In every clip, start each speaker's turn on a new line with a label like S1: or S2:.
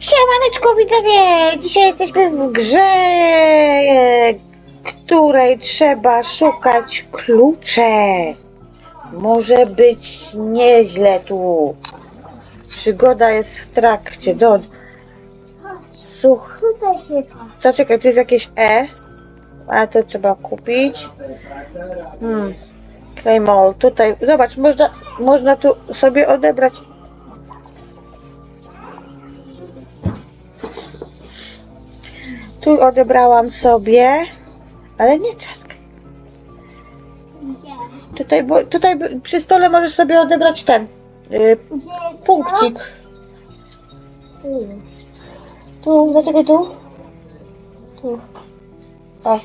S1: Siemaneczko widzowie! Dzisiaj jesteśmy w grze, której trzeba szukać klucze. Może być nieźle tu. Przygoda jest w trakcie. Do...
S2: Tutaj chyba.
S1: To czekaj, tu jest jakieś E. A to trzeba kupić. Hmm. Claymall. Tutaj, zobacz, można, można tu sobie odebrać. Tu odebrałam sobie, ale nie trzaskaj.
S2: Gdzie?
S1: Tutaj, bo, tutaj przy stole możesz sobie odebrać ten y,
S2: Gdzie jest
S1: punkcik.
S2: Tu.
S1: Tu, dlaczego tu? Tu. O,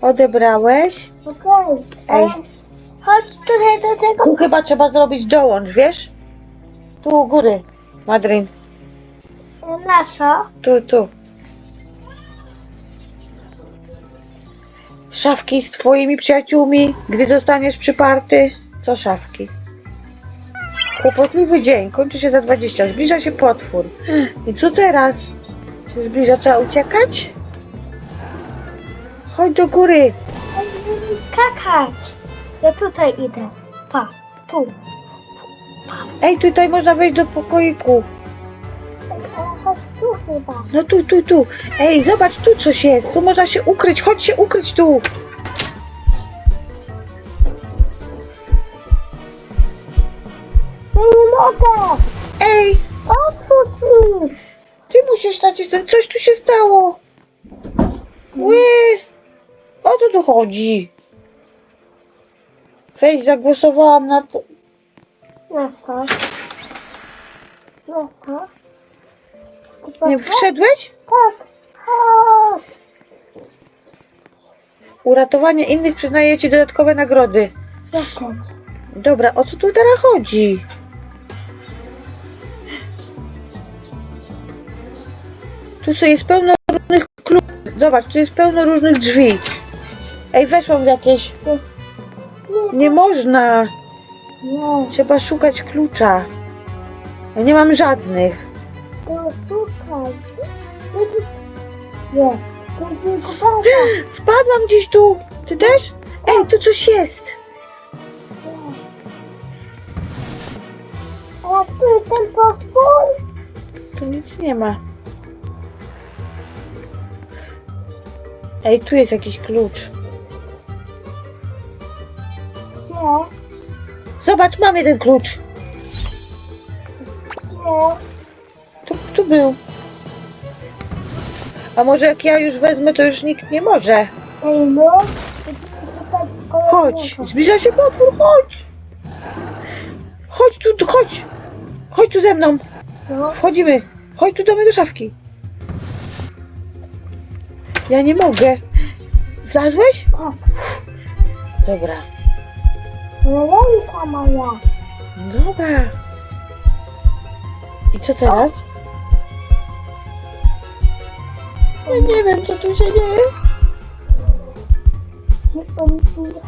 S1: odebrałeś.
S2: Okej.
S1: Ej.
S2: Chodź tutaj do tego.
S1: Tu chyba trzeba zrobić dołącz, wiesz? Tu u góry, Madryn.
S2: Nasza.
S1: Tu, tu. Szafki z twoimi przyjaciółmi, gdy zostaniesz przyparty. Co szafki? Kłopotliwy dzień, kończy się za 20. Zbliża się potwór. I co teraz? Się zbliża, trzeba uciekać? Chodź do góry.
S2: Będziemy skakać. Ja tutaj idę. Pa. Tu.
S1: Ej, tutaj można wejść do pokoiku.
S2: Tu chyba.
S1: No tu, tu, tu. Ej, zobacz, tu coś jest. Tu można się ukryć. Chodź się ukryć tu.
S2: Ja nie mogę.
S1: Ej,
S2: Osus mi.
S1: ty musisz nacisnąć. Coś tu się stało. Ły. O to tu chodzi. Weź, zagłosowałam na to.
S2: Nasza. Nasza. Ty
S1: Nie wszedłeś?
S2: Tak. Chodź.
S1: Uratowanie innych przyznaje ci dodatkowe nagrody.
S2: Zaskacz.
S1: Dobra, o co tu teraz chodzi? Tu co jest pełno różnych kluczy. Zobacz, tu jest pełno różnych drzwi. Ej, weszłam w jakieś.
S2: Nie.
S1: Nie można.
S2: Nie.
S1: Trzeba szukać klucza. Ja nie mam żadnych.
S2: To szukaj. Widzisz? Nie. To jest.
S1: Wpadłam gdzieś tu. Ty też? Ej, tu coś jest.
S2: A tu jest ten potwór?
S1: Tu nic nie ma. Ej, tu jest jakiś klucz.
S2: Gdzie?
S1: Zobacz, mam jeden klucz.
S2: Gdzie?
S1: Tu, tu był. A może jak ja już wezmę, to już nikt nie może.
S2: Ej no. Będziemy szukać kolejnego.
S1: Chodź, zbliża się potwór, chodź. Chodź tu, tu, chodź. Chodź tu ze mną.
S2: No.
S1: Wchodzimy. Chodź tu do mojej szafki. Ja nie mogę. Zlazłeś?
S2: Tak.
S1: Dobra.
S2: Ręka moja.
S1: Dobra. I co teraz? Ja nie wiem, co tu się dzieje.
S2: Gdzie on tu?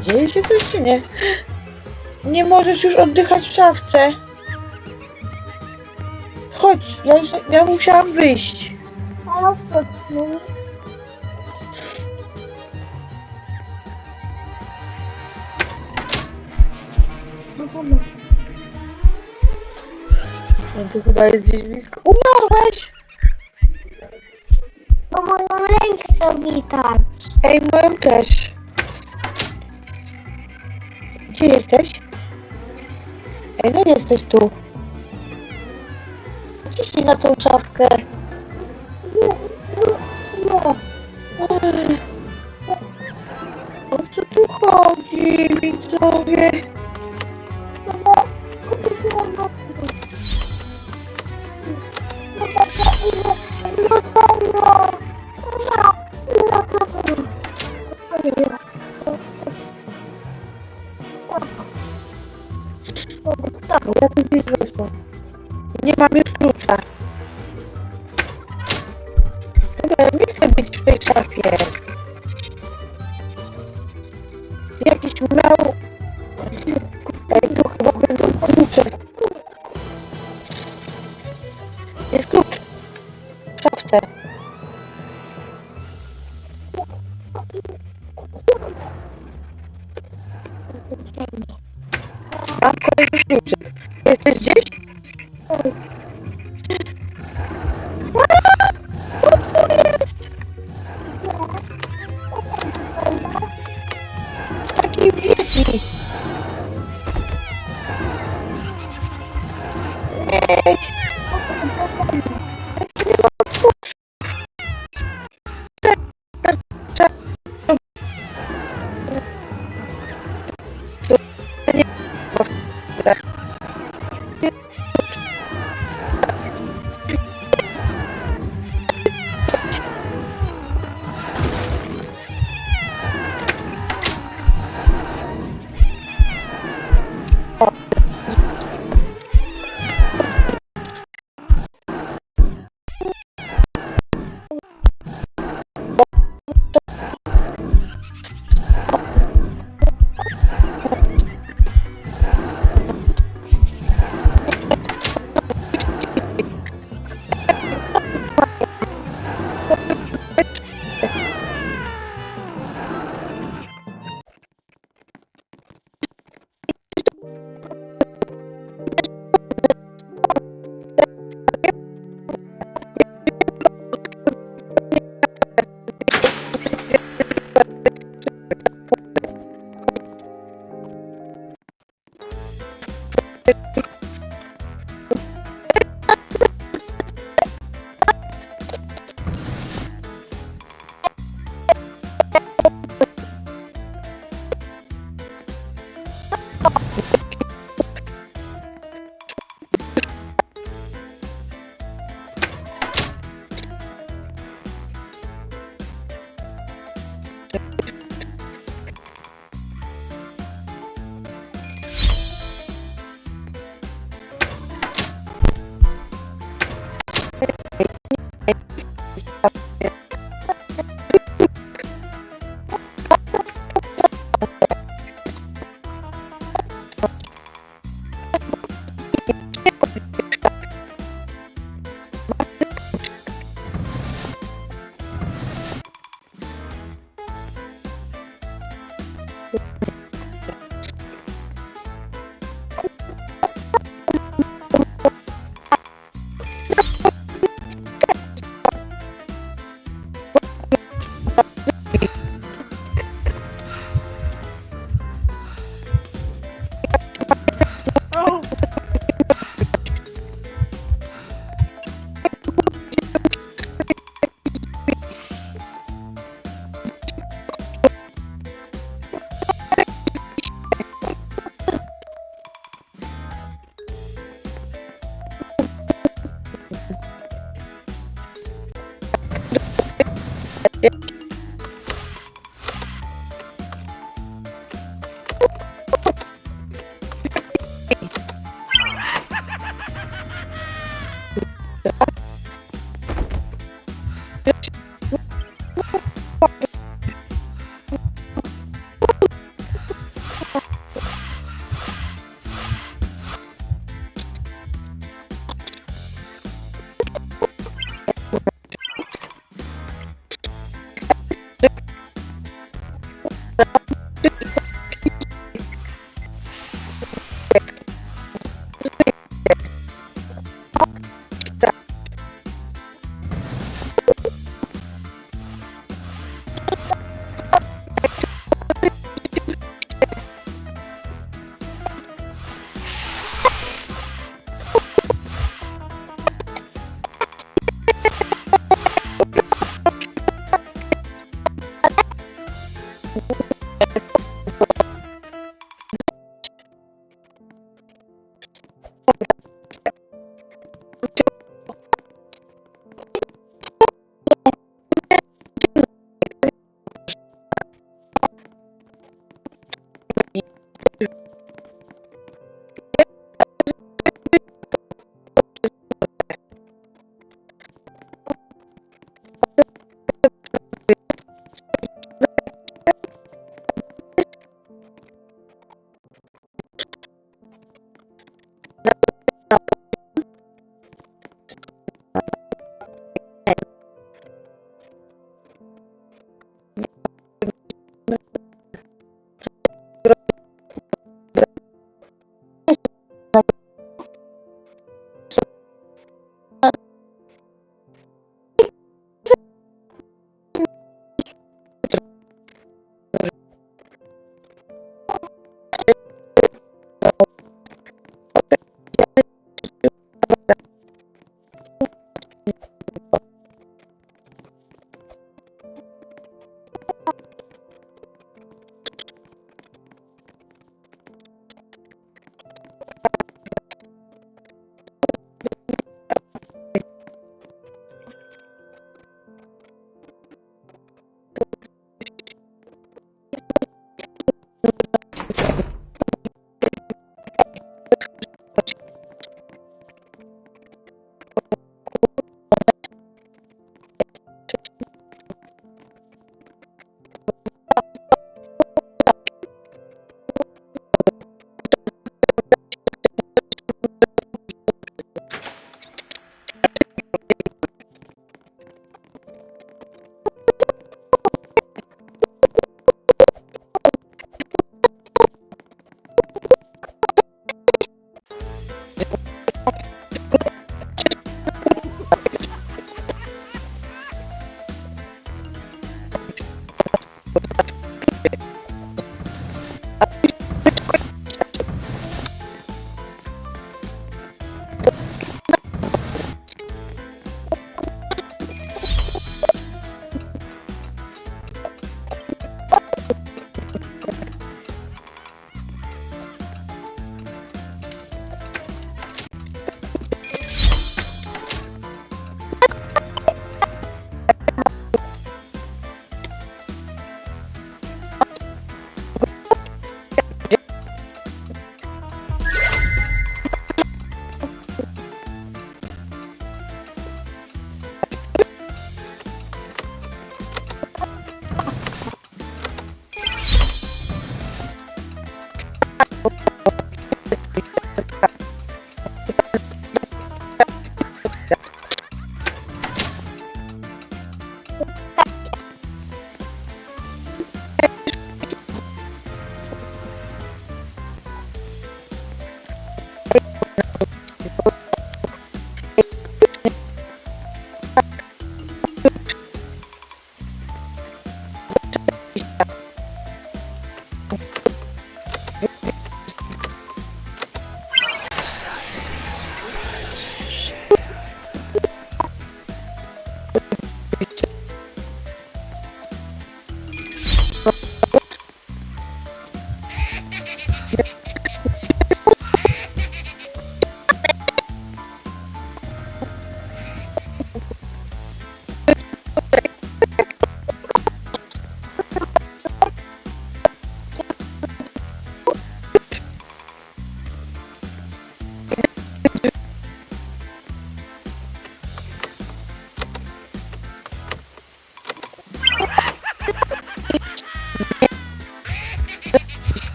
S1: Dzieje się coś czy nie? Nie możesz już oddychać w szafce. Chodź, ja, już, ja musiałam wyjść.
S2: A.
S1: No to chyba jest gdzieś blisko. Umarłeś!
S2: Bo moją rękę widać.
S1: Ej, moją też. Gdzie jesteś? Ej, no jesteś tu. Ciśnij na tą szafkę.
S2: Nie. Nie.
S1: Ech. O co tu chodzi, widzowie? Nie mam już klucza.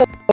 S1: you